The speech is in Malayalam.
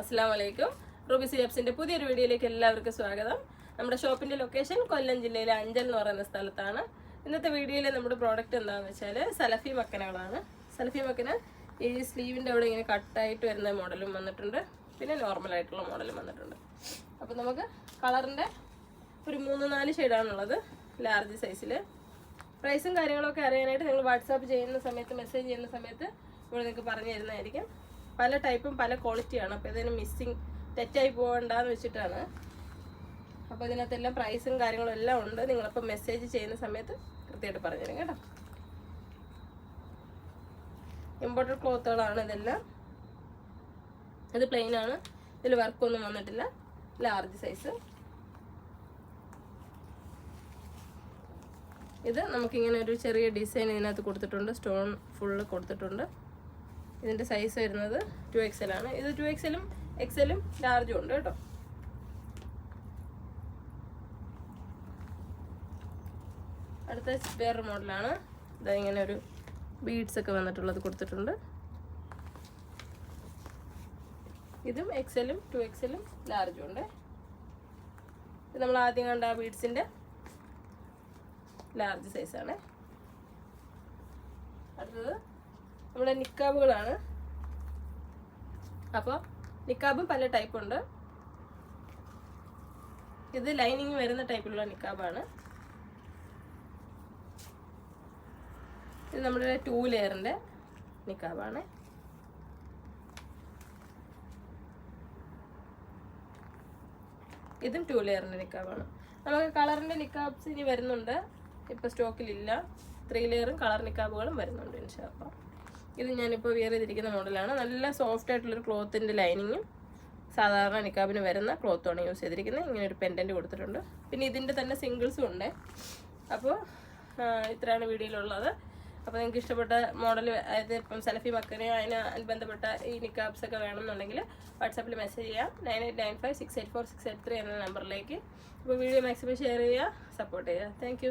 അസ്സാം വലൈക്കും റൂബി സിജബ്സിന്റെ പുതിയൊരു വീഡിയോയിലേക്ക് എല്ലാവർക്കും സ്വാഗതം. നമ്മുടെ ഷോപ്പിന്റെ ലൊക്കേഷൻ കൊല്ലം ജില്ലയിലെ അഞ്ചൽ എന്ന് പറയുന്ന സ്ഥലത്താണ്. ഇന്നത്തെ വീഡിയോയിലെ നമ്മുടെ പ്രോഡക്റ്റ് എന്താണെന്ന് വെച്ചാൽ സലഫി മക്കനകളാണ്. സലഫി മക്കന ഈ സ്ലീവിന്റെ അവിടെ ഇങ്ങനെ കട്ടായിട്ട് വരുന്ന മോഡലും വന്നിട്ടുണ്ട്. പിന്നെ നോർമൽ ആയിട്ടുള്ള മോഡലും വന്നിട്ടുണ്ട്. അപ്പോൾ നമുക്ക് കളറിന്റെ ഒരു മൂന്ന് നാല് ഷെയ്ഡാണുള്ളത് ലാർജ് സൈസിൽ പ്രൈസും കാര്യങ്ങളൊക്കെ അറിയാനായിട്ട് നിങ്ങൾ വാട്സാപ്പ് ചെയ്യുന്ന സമയത്ത് മെസ്സേജ് ചെയ്യുന്ന സമയത്ത് ഇവിടെ നിങ്ങൾക്ക് പറഞ്ഞു തരുന്നതായിരിക്കും. പല ടൈപ്പും പല ക്വാളിറ്റിയാണ് അപ്പോൾ ഇതിന് മിസ്സിങ് തെറ്റായി പോകണ്ടെന്ന് വെച്ചിട്ടാണ്. അപ്പോൾ ഇതിനകത്തെല്ലാം പ്രൈസും കാര്യങ്ങളും എല്ലാം ഉണ്ട്. നിങ്ങളിപ്പോൾ മെസ്സേജ് ചെയ്യുന്ന സമയത്ത് കൃത്യമായിട്ട് പറഞ്ഞു തരും കേട്ടോ. ഇമ്പോർട്ടഡ് ക്ലോത്തുകളാണ് ഇതെല്ലാം. ഇത് പ്ലെയിൻ ആണ്. ഇതിൽ വർക്കൊന്നും വന്നിട്ടില്ല. ലാർജ് സൈസ് ഇത് നമുക്കിങ്ങനെ ഒരു ചെറിയ ഡിസൈൻ ഇതിനകത്ത് കൊടുത്തിട്ടുണ്ട്. സ്റ്റോൺ ഫുള്ള് കൊടുത്തിട്ടുണ്ട്. ഇതിന്റെ സൈസ് വരുന്നത് ടു എക്സൽ ആണ്. ഇത് ടു എക്സലും എക്സലും ലാർജും ഉണ്ട് കേട്ടോ. അടുത്ത വേറൊരു മോഡലാണ് ഇതാ ഇങ്ങനെ ഒരു ബീഡ്സ് ഒക്കെ വന്നിട്ടുള്ളത് കൊടുത്തിട്ടുണ്ട്. ഇതും എക്സലും ടു എക്സലും ലാർജും ഉണ്ട്. ഇത് നമ്മൾ ആദ്യം കണ്ട ആ ബീഡ്സിന്റെ ലാർജ് സൈസാണ് അടുത്തത് നമ്മുടെ നിക്കാബുകളാണ്. അപ്പോൾ നിക്കാബ് പല ടൈപ്പ് ഉണ്ട്. ഇത് ലൈനിങ് വരുന്ന ടൈപ്പിലുള്ള നിക്കാബാണ്. ഇത് നമ്മുടെ ടൂ ലെയറിന്റെ നിക്കാബാണ്. ഇതും ടൂ ലെയറിന്റെ നിക്കാബാണ്. നമുക്ക് കളറിന്റെ നിക്കാബ്സ് ഇനി വരുന്നുണ്ട്. ഇപ്പോൾ സ്റ്റോക്കിലില്ല ത്രീ ലെയറും കളർ നിക്കാബുകളും വരുന്നുണ്ട് ഇൻഷാല്ല ഇത് ഞാനിപ്പോൾ വിയർ ചെയ്തിരിക്കുന്ന മോഡലാണ് നല്ല സോഫ്റ്റ് ആയിട്ടുള്ളൊരു ക്ലോത്തിന്റെ ലൈനിങ്ങും സാധാരണ നിക്കാബിന് വരുന്ന ക്ലോത്തുമാണ് യൂസ് ചെയ്തിരിക്കുന്നത്. ഇങ്ങനെ ഒരു പെൻഡന്റ് കൊടുത്തിട്ടുണ്ട്. പിന്നെ ഇതിന്റെ തന്നെ സിംഗിൾസും ഉണ്ട്. അപ്പോൾ ഇത്രയാണ് വീഡിയോയിലുള്ളത്. അപ്പോൾ നിങ്ങൾക്ക് ഇഷ്ടപ്പെട്ട മോഡൽ അതായത് ഇപ്പം സെൽഫി മക്കനെയോ അതിന് ബന്ധപ്പെട്ട ഈ നിക്കാബ്സ് ഒക്കെ വേണമെന്നുണ്ടെങ്കിൽ വാട്സാപ്പിൽ മെസ്സേജ് ചെയ്യാം. Nine eight nine five six eight four six eight three എന്ന നമ്പറിലേക്ക് അപ്പോൾ വീഡിയോ മാക്സിമം ഷെയർ ചെയ്യുക സപ്പോർട്ട് ചെയ്യുക. താങ്ക്